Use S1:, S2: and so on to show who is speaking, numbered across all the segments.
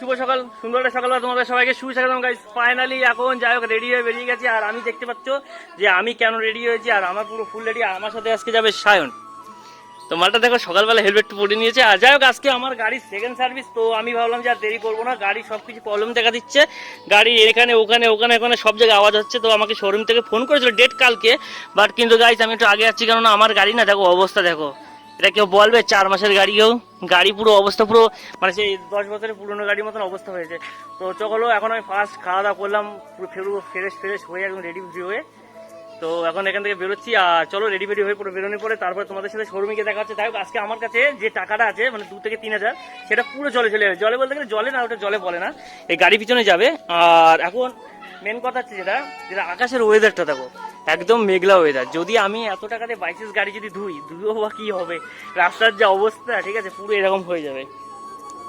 S1: শুভ সকাল সুন্দর একটা তোমাদের সবাইকে শুভ সকাল গাইস ফাইনালি এখন যাই হোক রেডি হয়ে বেরিয়ে গেছি। আর আমি দেখতে পাচ্ছ যে আমি কেন রেডি হয়েছি, আর আমার পুরো ফুল রেডি আমার সাথে আজকে যাবে সায়ন। তো মালটা দেখো, সকালবেলা হেলমেট পরে নিয়েছে। আর যাই হোক আজকে আমার গাড়ির সেকেন্ড সার্ভিস তো আমি ভাবলাম যে আর দেরি করব না। গাড়ি সব কিছু প্রবলেম দেখা দিচ্ছে। গাড়ি এখানে, ওখানে ওখানে ওখানে সব জায়গায় আওয়াজ হচ্ছে। তো আমাকে শোরুম থেকে ফোন করেছিল ডেট কালকে। বাট কিন্তু গাইস আমি একটু আগে যাচ্ছি কেননা আমার গাড়ি না, দেখো, অবস্থা দেখো। এটা কেউ বলবে, চার মাসের গাড়ি কেউ? গাড়ি পুরো অবস্থা পুরো মানে সেই দশ বছরের পুরনো গাড়ির মতন অবস্থা হয়েছে। তো চলো, এখন আমি ফার্স্ট খাওয়া দাওয়া করলাম, পুরো ফেরু ফ্রেশ ফ্রেশ হয়ে একদম রেডি হয়ে। তো এখন এখান থেকে বেরোচ্ছি, আর চলো রেডি ফেডি হয়ে পুরো বেরোনোর পরে তারপরে তোমাদের সাথে শোরুমে গিয়ে দেখা হচ্ছে। তাই আজকে আমার কাছে যে টাকাটা আছে মানে দু থেকে তিন হাজার, সেটা পুরো জলে চলে যাবে। জলে বলতে গেলে জলে না, ওটা জলে বলে না। এই গাড়ি পিছনে যাবে, আর এখন মেন কথা হচ্ছে যেটা যেটা আকাশের ওয়েদারটা দেখো। একদম মেঘলা ওয়েদার যদি আমি এত টাকাতে বাইসেস গাড়ি যদি ধুই ধুয়েও বা কি হবে? রাস্তার যে অবস্থা, ঠিক আছে? পুরো এরকম হয়ে যাবে।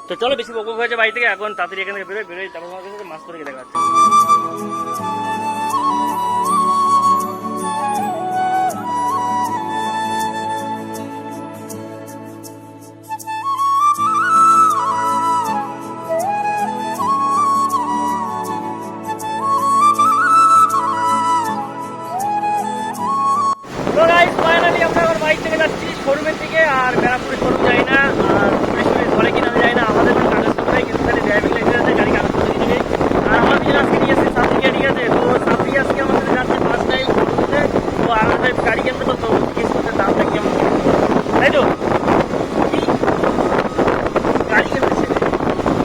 S1: তো চলো বেশি বকবক হয়েছে বাড়ি থেকে, এখন তাড়াতাড়ি এখানে বেরোয় বেরোয় তারপর তোমাদের সাথে মাছ করে দেখা তো গাইস ফাইনালি আমরা আবার বাইক থেকে যাচ্ছি শোরুমের দিকে, আর ব্যারাকপুরে শোরুম যাই না, আর পুলিশ ধরে কিনা যাই না, আমাদের কোনো কাগজপত্র কিন্তু খালি ড্রাইভিং লাইসেন্স আছে, গাড়ি কাগজপত্র আর আমার পিছনে আছে? তো সাথী আজকে আমাদের যাচ্ছে ফার্স্ট টাইম তো আমাদের গাড়ি কিনতে তো জিনিসপত্রের দামটা কেমন তাই তো কি গাড়ি কিনতেছে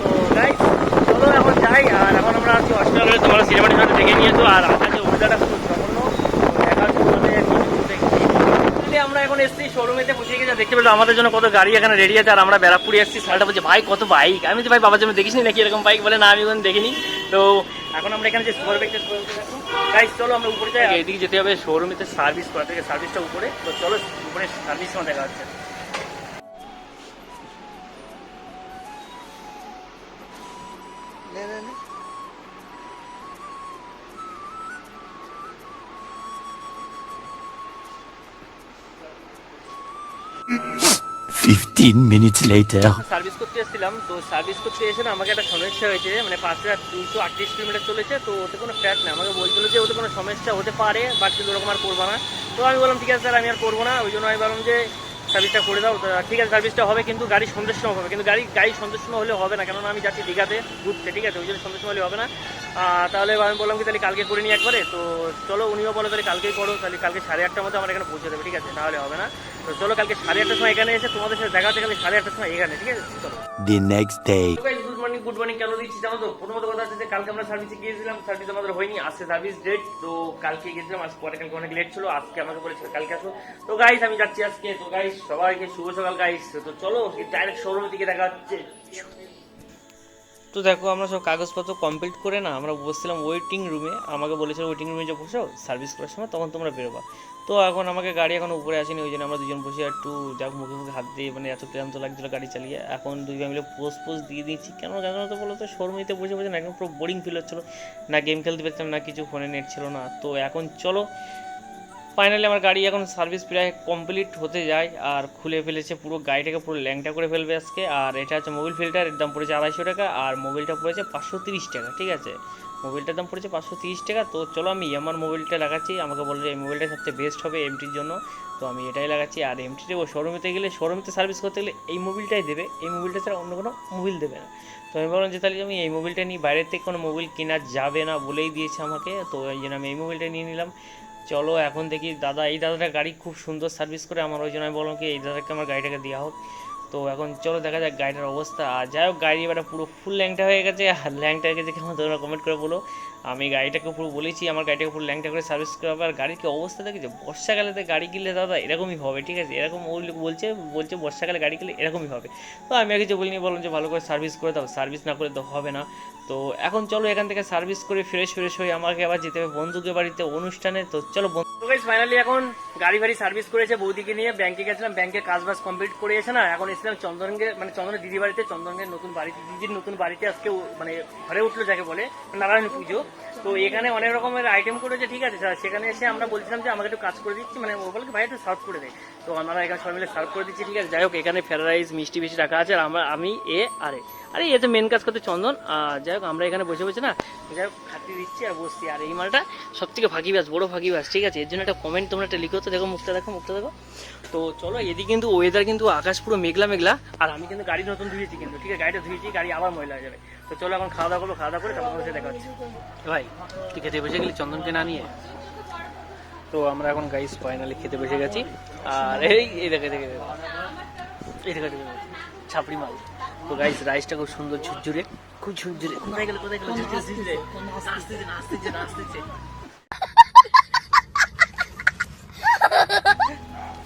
S1: তো গাইস চলো এখন যাই আর এখন আমরা আজকে অস্ট্রেলিয়ার তোমরা সিনেমাটির সাথে দেখে নিয়েছো আর আকাশে ওয়েদারটা খুব জঘন্য তো দেখা হচ্ছে তোমাদের কিছু দেখছি Actually আমরা এখন এসেছি শোরুমেতে পৌঁছে গেছে দেখতে পেল আমাদের জন্য কত গাড়ি এখানে রেডি আছে, আর আমরা ব্যারাকপুরে এসেছি। সারাটা বলছে, ভাই, কত বাইক আমি তো ভাই, বাবার জন্য দেখিস নাকি এরকম বাইক বলে, না, আমি এখন দেখিনি। তো এখন আমরা এখানে যে সুপার বাইকটা গাইস চলো আমরা উপরে যাই। এইদিকে যেতে হবে শোরুমেতে সার্ভিস করা থেকে সার্ভিসটা উপরে। তো চলো উপরে সার্ভিস সময় দেখা হচ্ছে
S2: Fifteen মিনিটস লেটার
S1: সার্ভিস করতে এসেছিলাম, তো সার্ভিস করতে এসে না আমাকে একটা সমস্যা হয়েছে মানে পাঁচ হাজার দুশো আটত্রিশ কিলোমিটার চলেছে, তো ওতে কোনো ফ্যাট না আমাকে বলছিল যে ওতে কোনো সমস্যা হতে পারে বাট কিন্তু ওরকম আর করব না। তো আমি বললাম, ঠিক আছে স্যার, আমি আর করব না। ওই জন্য আমি বললাম যে সার্ভিসটা করে দাও ঠিক আছে সার্ভিসটা হবে কিন্তু গাড়ি সন্ধ্যের সময় হবে। কিন্তু গাড়ি গাড়ি সন্ধ্যের সময় হলে হবে না কেননা আমি যাচ্ছি দীঘাতে ঘুরতে ঠিক আছে? ওই জন্য সন্ধ্যের সময় হলে হবে না। তাহলে আমি বললাম কি তাহলে কালকে করে নিই একবারে তো চলো উনিও বলো তাহলে কালকেই করো তাহলে কালকে সাড়ে আটটার মধ্যে আমার এখানে পৌঁছে দেবে ঠিক আছে? তাহলে হবে না। তো চলো কালকে সাড়ে আটটার সময় এখানে এসে তোমাদের সাথে দেখা হচ্ছে কালকে সাড়ে আটটার সময় এখানে ঠিক আছে? চলো।
S2: The next day.
S1: Good morning কেন দিচ্ছি জানো তো? প্রথমত কথা হচ্ছে যে কালকে আমরা সার্ভিসে গিয়েছিলাম সার্ভিস আমাদের হয়নি, আজকে সার্ভিস ডেট তো কালকে গেছিলাম আজকে পরে কালকে অনেক লেট ছিল, আজকে আমাকে বলেছিল কালকে আসো। তো গাইস আমি যাচ্ছি আজকে, তো গাইস সবাইকে শুভ সকাল গাইস তো চলো ডাইরেক্ট শোরুমের দিকে দেখা হচ্ছে। তো দেখো, আমরা সব কাগজপত্র কমপ্লিট করে না, আমরা বসছিলাম ওয়েটিং রুমে আমাকে বলেছিল ওয়েটিং রুমে যে বসো সার্ভিস করার সময় তখন তোমরা বেরোবা। তো এখন আমাকে গাড়ি এখন উপরে আসেনি, ওই জন্য আমরা দুজন বসে একটু যাক, মুখে মুখে হাত দিয়ে মানে এত ক্লান্ত লাগছিল গাড়ি চালিয়ে। এখন দুই মিলে পোস্ট পোস্ট দিয়ে দিয়েছি। কেন কেন তো বলো তো শোরুমেতে বসে বসে না, একদম পুরো বোরিং ফিল হচ্ছিল। না গেম খেলতে পারছিলাম, না কিছু ফোনে নেট ছিল না। তো এখন চলো ফাইনালি আমার গাড়ি এখন সার্ভিস প্রায় কমপ্লিট হতে যায়, আর খুলে ফেলেছে পুরো গাড়িটাকে, পুরো ল্যাংটা করে ফেলবে আজকে। আর এটা হচ্ছে মোবিল ফিল্টার এর দাম পড়েছে আড়াইশো টাকা, আর মোবিলটা পড়েছে পাঁচশো তিরিশ টাকা, ঠিক আছে? মোবিলটার দাম পড়েছে পাঁচশো তিরিশ টাকা, তো চলো আমি আমার মোবিলটা লাগাচ্ছি। আমাকে বলল এই মোবাইলটা সবচেয়ে বেস্ট হবে এমটির জন্য, তো আমি এটাই লাগাচ্ছি। আর এমটিতে ও শোরুমেতে গেলে শোরুমেতে সার্ভিস করতে গেলে এই মোবিলটাই দেবে, এই মোবিলটা ছাড়া অন্য কোনো মোবিল দেবে না। তো আমি বললাম যে তাহলে আমি এই মোবিলটা নিই, বাইরের থেকে কোনো মোবিল কেনা যাবে না বলেই দিয়েছে আমাকে, তো এই জন্য আমি এই মোবিলটা নিয়ে নিলাম। চলো এখন দেখি দাদা, এই দাদাটা গাড়ি খুব সুন্দর সার্ভিস করে আমার ওই জন্য আমি বললাম কি, এই দাদাকে আমার গাড়িটাকে দেওয়া হোক। তো এখন চলো দেখা যাক গাড়িটার অবস্থা। আর যাই হোক, গাড়ি এবার পুরো ফুল ল্যাংটা হয়ে গেছে। আর ল্যাংটা হয়ে গেছে কেমন তোমরা কমেন্ট করে বলো আমি গাড়িটাকে পুরো বলেছি, আমার গাড়িটাকে পুরো ল্যাংটা করে সার্ভিস করাবো। আর গাড়ির কি অবস্থা দেখেছে বর্ষাকালেতে গাড়ি কিনলে দাদা এরকমই হবে, ঠিক আছে? এরকম ও বলছে বলছে বর্ষাকালে গাড়ি কিনলে এরকমই হবে। তো আমি আর কিছু বলিনি, বললাম যে ভালো করে সার্ভিস করে দাও সার্ভিস না করে তো হবে না। তো এখন চলো এখান থেকে সার্ভিস করে ফ্রেশ ফ্রেশ হয়ে আমাকে আবার যেতে হবে বন্ধুকে বাড়িতে অনুষ্ঠানে। তো চলো বন্ধু ফাইনালি এখন গাড়ি বাড়ি সার্ভিস করেছে বৌদিকে নিয়ে। ব্যাংকে গেছিলাম ব্যাংকে কাজ বাজ কমপ্লিট করে এসে না, এখন এসেছিলাম চন্দনকে মানে চন্দনের দিদি বাড়িতে চন্দনের নতুন বাড়িতে, দিদির নতুন বাড়িতে আজকে মানে ঘরে উঠল যাকে বলে, নারায়ণ পুজো। তো এখানে অনেক রকমের আইটেম করেছে, ঠিক আছে, স্যার। সেখানে এসে আমরা বলছিলাম যে, আমাকে একটু কাজ করে দিচ্ছি। মানে ও বলে ভাই, একটু সার্ভ করে দেয় তো আমরা এখানে সবাই মিলে সার্ভ করে দিচ্ছি, ঠিক আছে। যাই হোক, এখানে ফ্রাইড রাইস মিষ্টি মিষ্টি রাখা আছে। আর আমরা, আমি, এ, আরে আরে এতে মেন কাজ করতে চন্দন যাই হোক, আমরা এখানে বসে বসে না, যাই হোক খাতিয়ে দিচ্ছি আর বসছি। আর এই মালটা সব থেকে ফাঁকিবাজ বড় ফাঁকিবাজ ঠিক আছে। এর জন্য একটা কমেন্ট তোমরা একটা লিখো তো, দেখো, মুখটা দেখো মুখটা দেখো। তো চলো, এদিকে কিন্তু ওয়েদার কিন্তু আকাশ পুরো মেঘলা মেঘলা। আর আমি কিন্তু গাড়ি নতুন ধুয়েছি কিন্তু, ঠিক আছে? গাড়িটা ধুয়েছি, গাড়ি আবার ময়লা হয়ে যাবে। তো চলো এখন খাওয়া দাওয়া করব খাওয়া দাওয়া করে তারপর তোমার সাথে দেখা হচ্ছে ভাই তুই খেতে বসে গেলি? চন্দনকে না নিয়ে? তো আমরা এখন গাইস ফাইনালি খেতে বসে গেছি। আর এই এই দেখে দেখে। এই দেখে। দেখে। ছাপড়ি মাল তো গাইস রাইসটা খুব সুন্দর ঝুরঝুরে। খুব ঝুরঝুরে। কোথায় গেল কোথায় গেল? ঝুরঝুরে ঝুরঝুরে। আসতেছে না আসতেছে আসতেছে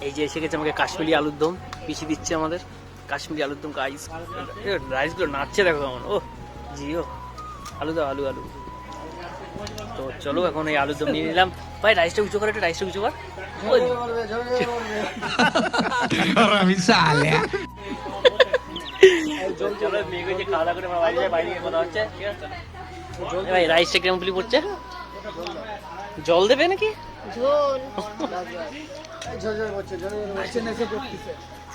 S1: এই যে এসে গেছে আমাকে কাশ্মীরি আলুর দম। পিছিয়ে দিচ্ছে আমাদের। কাশ্মীরি আলুর দম গাইস রাইসগুলো নাচছে দেখো কেমন। ও জিও। আলু দাও, আলু আলু। তো চলো, এখন এই আলুর দম নিয়ে নিলাম। ভাই, রাইসটা উঁচু করে একটু, রাইসটা উঁচু কর। চলো গেছে খাওয়া দাওয়া করে বাইরে হচ্ছে। ভাই, রাইসটা কেমন পড়ছে? জল দেবে নাকি?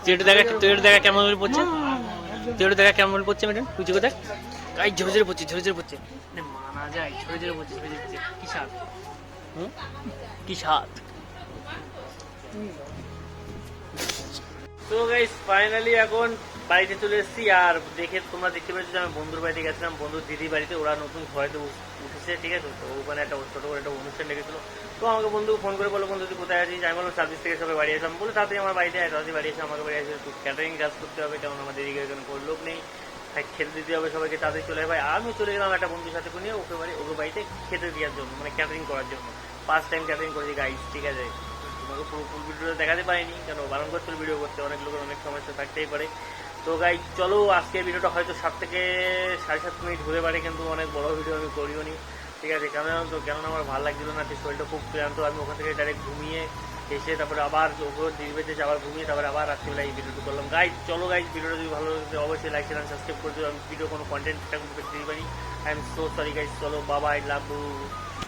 S1: তুই দেখা দেখা কেমন পড়ছে? তুই দেখা কেমন পড়ছে, ম্যাডাম? উঁচু দেখ। গাই ঝরে ঝরে পড়ছে, ঝরে ঝরে পড়ছে। মানে যায়, ঝরে ঝরে পড়ছে ঝরে পড়ছে। কি স্বাদ? কি স্বাদ? তো গাইস ফাইনালি এখন বাড়িতে চলে এসেছি, আর দেখে তোমরা দেখতে পেয়েছ যে আমি বন্ধুর বাড়িতে গেছিলাম, বন্ধুর দিদির বাড়িতে। ওরা নতুন ঘরেতে উঠেছে, ঠিক আছে? তো ওখানে একটা ছোট করে একটা অনুষ্ঠান ডেকেছিল। তো আমাকে বন্ধু ফোন করে বলো, বন্ধু, তুই কোথায় আছিস? আমি বললাম সার্ভিস থেকে সবাই বাড়ি আসলাম। বলে তাড়াতাড়ি আমার বাড়িতে আয়, তাড়াতাড়ি বাড়ি এসে আমাকে বাড়ি আসে ক্যাটারিং কাজ করতে হবে, কারণ আমাদের এদিকে এখানে কোনো লোক নেই। তাই খেতে দিতে হবে সবাইকে তাদের চলে ভাই, আমি চলে গেলাম একটা বন্ধুর সাথে নিয়ে ওকে বাড়ি ওকে বাড়িতে খেতে দেওয়ার জন্য মানে ক্যাটারিং করার জন্য। ফার্স্ট টাইম ক্যাটারিং করেছি গাইস ঠিক আছে? তোমাকে পুরো ফুল ভিডিওটা দেখাতে পারিনি, কেন? বারণ করছিল ভিডিও করতে, অনেক লোকের অনেক সমস্যা থাকতেই পারে। তো গাই চলো, আজকের ভিডিওটা হয়তো সাত থেকে সাড়ে সাত মিনিট হতে পারে, কিন্তু অনেক বড় ভিডিও আমি করিও নি ঠিক আছে? কেন তো কেননা আমার ভালো লাগছিল না শরীরটা খুব ক্লান্ত, আমি ওখান থেকে ডাইরেক্ট ঘুমিয়ে এসে তারপরে আবার যে আবার ঘুমিয়ে তারপরে আবার রাত্রিবেলা এই ভিডিওটি করলাম। গাইজ চলো গাইজ ভিডিওটা যদি ভালো লাগে অবশ্যই লাইক চ্যানেল সাবস্ক্রাইব করে দেবো আমি ভিডিও কোনো কন্টেন্ট দিতে পারি। I am so sorry guys চলো বাবা আই লাভ